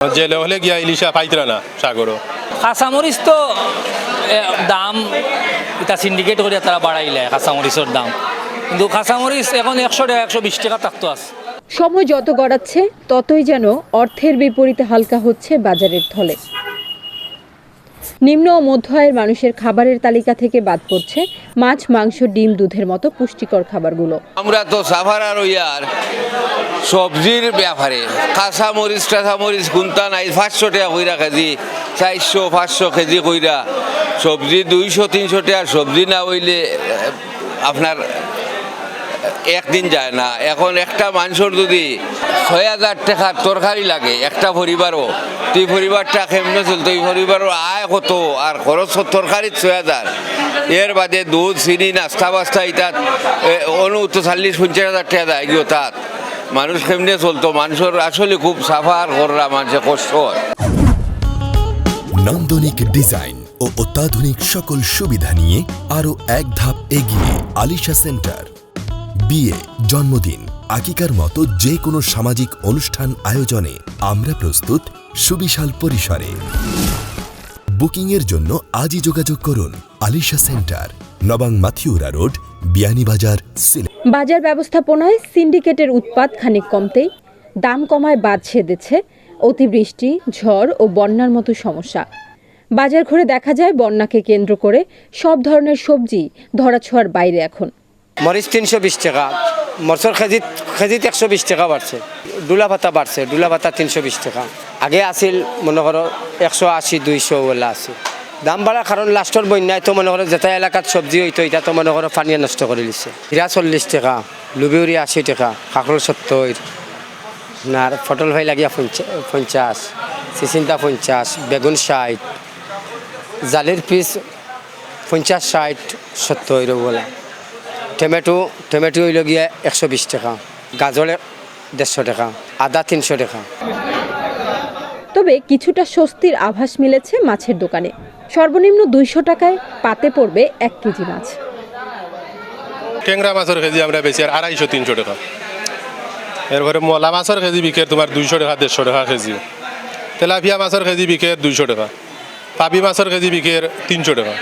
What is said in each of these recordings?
জেলে হলে গিয়া ইলিশা পাইতরা না সাগরও? কাঁচামরিচ তো দাম এটা সিন্ডিকেট করে তারা বাড়াইলে কাঁচামরিচের দাম। কিন্তু কাঁচামরিচ এখন একশো টাকা একশো বিশ টাকা থাকতো আছে। সময় যত গড়াচ্ছে ততই যেন অর্থের বিপরীতে হালকা হচ্ছে বাজারের থলে। নিম্ন ও মধ্য আয়ের মানুষের খাবারের তালিকা থেকে বাদ পড়ছে মাছ, মাংস, ডিম, দুধের মতো পুষ্টিকর খাবারগুলো। আমরা তো সাফার আর ইয়ার সবজির ব্যাপারে কাঁচা মরিচ, টাচা মরিচ গুনতা নাই, পাঁচশো টাকা কইরা কেজি, চারশো, পাঁচশো কেজি কইরা সবজি, দুইশো, তিনশো টাকা সবজি না হইলে আপনার একদিন যায় না। এখন একটা মানুষের যদি ছয় হাজার টাকার তরকারি লাগে, একটা পরিবারও, তুই পরিবারটা কেমনে চলতো? এই পরিবারও আয় কত? আর খরচ তরকারির ছয় হাজার। এর বাদে দুধ, চিনি, নাস্তা, বাস্তা ইতাত অনুত্তর চল্লিশ, পঞ্চাশ হাজার টাকা দেয় গিয়ে তাত। মানুষ কেমনে চলতো? মানুষের আসলে খুব সাফার করা মানুষের কষ্ট হয়। নান্দনিক ডিজাইন ও অত্যাধুনিক সকল সুবিধা নিয়ে আরও এক ধাপ এগিয়ে আলিশা সেন্টার। বিয়ে, জন্মদিন আকিকার মতো যে কোনো সামাজিক অনুষ্ঠান আয়োজনে আমরা প্রস্তুত সুবিশাল পরিসরে। বুকিংয়ের জন্য আজই যোগাযোগ করুন আলিশা সেন্টার, নবাং মাথিউরা রোড বিয়ানীবাজার সিলেট বাজার ব্যবস্থাপনায় সিন্ডিকেটের উৎপাদ খানিক কমতেই দাম কমায় বাদ ছেদেছে অতিবৃষ্টি, ঝড় ও বন্যার মতো সমস্যা। বাজার ঘুরে দেখা যায় বন্যাকে কেন্দ্র করে সব ধরনের সবজি ধরাছোঁয়ার বাইরে এখন। মরিচ তিনশো বিশ টাকা, মরচর খেজিত খেজিত একশো বিশ টাকা বাড়ছে। ডুলা ভাতা বাড়ছে, ডুলা ভাতা তিনশো বিশ টাকা। আগে আছিল, মনে করো, একশো আশি, দুইশো ওলা আছে দাম বাড়ার কারণ লাস্টর বন্যায় তো মনে করো, যেটা এলাকাত সবজি হইতো এটা তো মনে করো পানিয়ে নষ্ট করে দিচ্ছে হীরা চল্লিশ টাকা লুবিউরি আশি টাকা কাঁকড় সত্তর আর পটল ভাই লাগিয়া পঞ্চা- পঞ্চাশ চিচিন্তা পঞ্চাশ বেগুন ষাট জালির পিস পঞ্চাশ ষাট সত্তর বলা টমেটো টমেটো হইল গিয়া একশো বিশ টাকা গাজরে দেড়শো টাকা আদা তিনশো টাকা। তবে কিছুটা স্বস্তির আভাস মিলেছে মাছের দোকানে। সর্বনিম্ন দুইশো টাকায় পাতে পড়বে এক কেজি মাছ। ট্যাংরা মাছের কেজি আমরা বেশি আর আড়াইশো তিনশো টাকা। এরপরে মলা মাছের কেজি বিকের তোমার দুইশো টাকা দেড়শো টাকা কেজি। তেলাপিয়া মাছের কেজি বিকের দুইশো টাকা। পাপি মাছের কেজি বিকের তিনশো টাকা।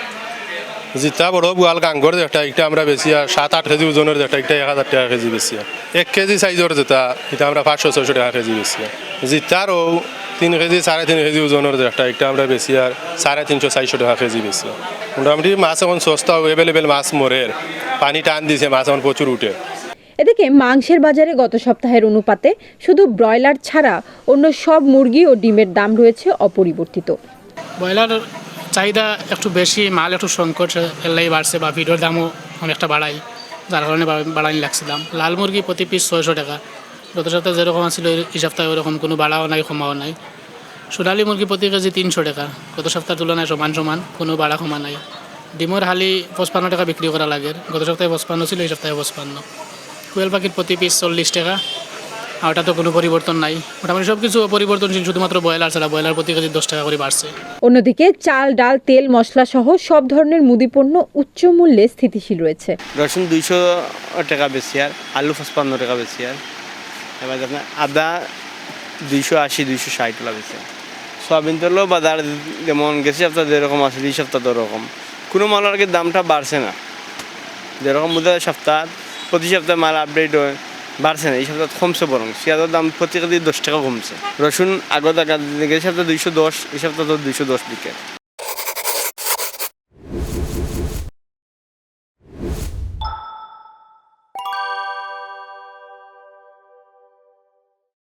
যেটা বড় বুয়াল গাঙ্গর যেটা একটা আমরা বেশি আর সাত আট কেজি ওজনের যেটা একটা এক হাজার টাকা কেজি বেশি আর। এক কেজি সাইজের যেটা এটা আমরা পাঁচশো ছয়শো টাকা কেজি বেশি যেটারও তিন কেজি সাড়ে তিন কেজি ওজনের যেটা একটা আমরা বেশি আর সাড়ে তিনশো চারশো টাকা কেজি বেশি মোটামুটি মাছ এখন সস্তা অ্যাভেলেবেল মাছ মরের পানি টান দিছে মাছ এখন প্রচুর উঠে। এদিকে মাংসের বাজারে গত সপ্তাহের অনুপাতে শুধু ব্রয়লার ছাড়া অন্য সব মুরগি ও ডিমের দাম রয়েছে অপরিবর্তিত। ব্রয়লার চাহিদা একটু বেশি, মাল একটু সংকট এলাই বাড়ছে বা ভিডিওর দামও অনেকটা বাড়াই, যার কারণে বাড়ানি লাগছে দাম। লাল মুরগি প্রতি পিস ছয়শো টাকা। গত সপ্তাহে যেরকম ছিল এই সপ্তাহে ওরকম কোনো বাড়াও নাই, কমাও নাই। সোনালি মুরগি প্রতি কেজি তিনশো টাকা। গত সপ্তাহের তুলনায় সমান সমান, কোনো বাড়া কমা নাই। ডিমর হালি পঁচপান্ন টাকা বিক্রি করা লাগে। গত সপ্তাহে পঁচপান্ন ছিল, এই সপ্তাহে পঁচপান্ন। কোয়েল পাখির প্রতি পিস চল্লিশ টাকা। ওটা তো কোনো পরিবর্তন নাই। মোটামুটি সব কিছু পরিবর্তনশীল শুধুমাত্র ব্রয়লার ছাড়া ব্রয়লার প্রতি কেজি দশ টাকা করে বাড়ছে। অন্যদিকে চাল ডাল তেল মশলা সহ সব ধরনের মুদিপণ্য উচ্চ মূল্যে স্থিতিশীল রয়েছে। রসুন দুইশো টাকা বেশি আর আলু পঁচপান্ন টাকা বেশি আর। এবার আপনার আদা দুইশো আশি দুইশো ষাট টাকা বেশি। আর সয়াবিন তেলও বাজার যেমন গেছে সপ্তাহ যেরকম আছে দুই সপ্তাহ তো ওরকম কোনো মালের আগে দামটা বাড়ছে না। যেরকম বোধ হয় সপ্তাহ প্রতি সপ্তাহে মাল আপডেট হয়। বাড়ছে না? এই সপ্তাহ কমছে বরং পেঁয়াজের দাম প্রতি কেজি দশ টাকা কমছে। রসুন আগত গেছে সপ্তাহে দুইশো দশ, এই সপ্তাহ তো দুইশো দশ বিকে।